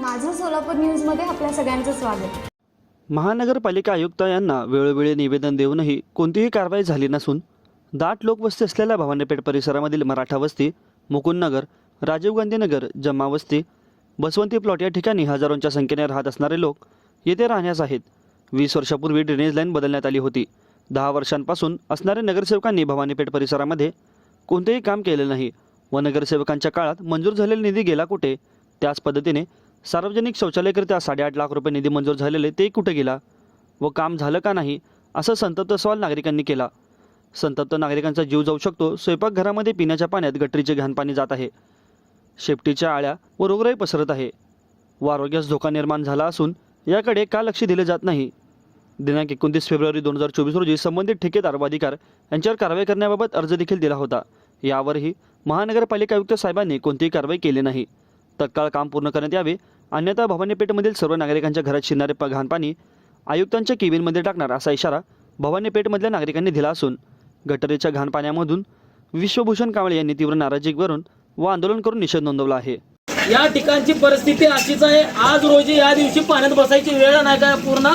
सोलापूर न्यूजमध्ये आपल्या सगळ्यांचं स्वागत. महानगरपालिका आयुक्त यांना वेळोवेळी निवेदन देऊनही कोणतीही कारवाई झाली नसून दाट लोकवस्ती असलेल्या भवानीपेठ परिसरामधील मराठा वस्ती मुकुंदनगर राजीव गांधी नगर जम्मा वस्ती बसवंती प्लॉट या ठिकाणी हजारोंच्या संख्येने राहत असणारे लोक येथे राहण्यास आहेत. वीस वर्षापूर्वी ड्रेनेज लाईन बदलण्यात आली होती. दहा वर्षांपासून असणाऱ्या नगरसेवकांनी भवानीपेठ परिसरामध्ये कोणतेही काम केले नाही. व नगरसेवकांच्या काळात मंजूर झालेला निधी गेला कुठे? त्याच पद्धतीने सार्वजनिक शौचालयकरिता साडेआठ लाख रुपये निधी मंजूर झालेले ते कुठे गेला? व काम झालं का नाही? असं संतप्त सवाल नागरिकांनी केला. संतप्त नागरिकांचा जीव जाऊ शकतो. स्वयंपाकघरामध्ये पिण्याच्या पाण्यात गटरीचे घाण पाणी जात आहे. शेपटीच्या आळ्या व रोगराई पसरत आहे. व आरोग्यास धोका निर्माण झाला असून याकडे का लक्ष दिले जात नाही? दिनांक एकोणतीस फेब्रुवारी दोन हजार चोवीस रोजी संबंधित ठेकेदार व अधिकार यांच्यावर कारवाई करण्याबाबत अर्ज देखील दिला होता. यावरही महानगरपालिका आयुक्त साहेबांनी कोणतीही कारवाई केली नाही. तत्काळ काम पूर्ण करण्यात यावे. अन्यथा भवानीपेठमधील सर्व नागरिकांच्या घरात शिरणारे प घाणपाणी आयुक्तांच्या केबिनमध्ये टाकणार असा इशारा भवानीपेठमधल्या नागरिकांनी दिला असून गटरीच्या घाणपाण्यामधून विश्वभूषण कांबळे यांनी तीव्र नाराजी करून व आंदोलन करून निषेध नोंदवला आहे. या ठिकाणची परिस्थिती अशीच आहे. आज रोजी या दिवशी पाण्यात बसायची वेळ नाही का? पूर्ण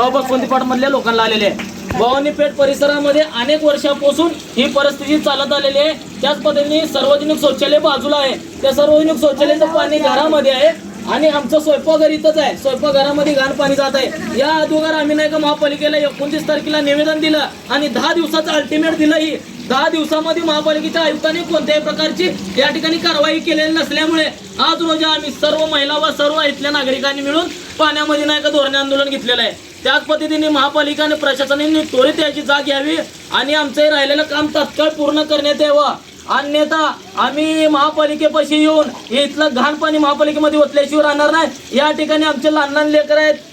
अ, मधल्या लोकांना आलेली आहे. भवानीपेठ परिसरामध्ये अनेक वर्षापासून ही परिस्थिती चालत आलेली आहे. त्याच पद्धतीने सार्वजनिक शौचालय बाजूला आहे. त्या सार्वजनिक शौचालयाचं पाणी घरामध्ये आहे आणि आमचं स्वयंपाकघर इथंच आहे. स्वयंपाकघरामध्ये घाण पाणी जात आहे. या अगोदर आम्ही नाही का महापालिकेला एकोणतीस तारखेला निवेदन दिलं आणि दहा दिवसाचं अल्टिमेट दिलं ही दहा दिवसामध्ये महापालिकेच्या आयुक्तांनी कोणत्याही प्रकारची या ठिकाणी कारवाई केलेली नसल्यामुळे आज रोजी आम्ही सर्व महिला व सर्व इथल्या नागरिकांनी मिळून पाण्यामध्ये नाही का धोरणे आंदोलन घेतलेलं आहे. त्याच पद्धतीने महापालिका आणि प्रशासनाने त्वरित याची जाग घ्यावी आणि आमचं राहिलेलं काम तात्काळ पूर्ण करण्यात यावं. अन्यथा आम्ही महापालिकेपाशी येऊन हे इथलं घाण पाणी महापालिकेमध्ये ओतल्याशिवाय राहणार नाही. या ठिकाणी आमचे लहान लहान लेकर आहेत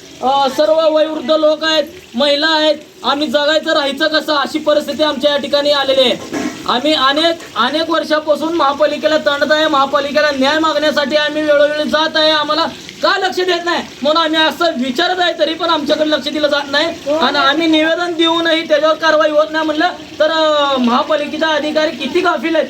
सर्व वयोवृद्ध लोक आहेत महिला आहेत. आम्ही जगायचं राहायचं कसं अशी परिस्थिती आमच्या या ठिकाणी आलेली आहे. आम्ही अनेक अनेक वर्षापासून महापालिकेला तणत आहे महापालिकेला न्याय मागण्यासाठी आम्ही वेळोवेळी जात आहे. आम्हाला का लक्ष देत नाही? म्हणून आम्ही असं विचारत आहे तरी पण आमच्याकडे लक्ष दिलं जात नाही. आणि आम्ही निवेदन देऊनही त्याच्यावर कारवाई होत नाही म्हणलं तर महापालिकेचा अधिकारी किती गाफील आहेत?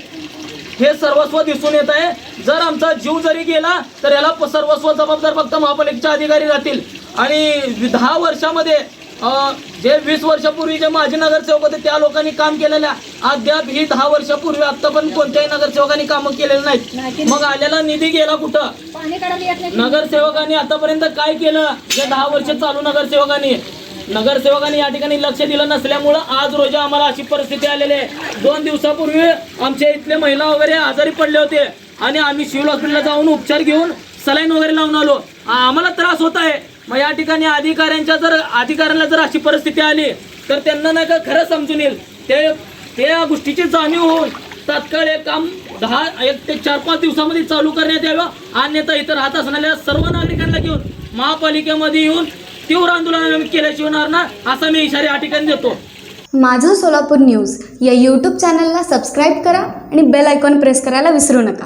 हे सर्वस्व दिसून येत आहे. जर आमचा जीव जरी गेला तर याला सर्वस्व जबाबदार फक्त महापालिकेचे अधिकारी राहतील. आणि दहा वर्षामध्ये जे वीस वर्षापूर्वी जे माजी नगरसेवक होते त्या लोकांनी काम केलेल्या अद्याप ही दहा वर्षापूर्वी आतापर्यंत कोणत्याही नगरसेवकांनी कामं केलेलं नाहीत. मग आलेला निधी गेला कुठं? नगरसेवकांनी आतापर्यंत काय केलं? या दहा वर्ष चालू नगरसेवकांनी. नगरसेवकांनी या ठिकाणी लक्ष दिलं नसल्यामुळं आज रोजी आम्हाला अशी परिस्थिती आलेली आहे. दोन दिवसापूर्वी आमच्या इथले महिला वगैरे आजारी पडले होते आणि आम्ही सिव्हिल हॉस्पिटलला जाऊन उपचार घेऊन सलाईन वगैरे लावून आलो. आम्हाला त्रास होत आहे. मग या ठिकाणी अधिकाऱ्यांच्या जर अधिकाऱ्यांना जर अशी परिस्थिती आली तर त्यांना नाही का खरं समजून येईल. ते या गोष्टीची जाणीव होऊन तात्काळ हे काम दहा एक ते चार पाच दिवसामध्ये चालू करण्यात यावं. अन्यथा इतर राहत असणाऱ्या सर्व नागरिकांना घेऊन महापालिकेमध्ये येऊन तीव्र आंदोलन केल्याशिवाय होणार ना असा मी इशारा या ठिकाणी देतो. माझं सोलापूर न्यूज या यूट्यूब चॅनलला सबस्क्राईब करा आणि बेल आयकॉन प्रेस करायला विसरू नका.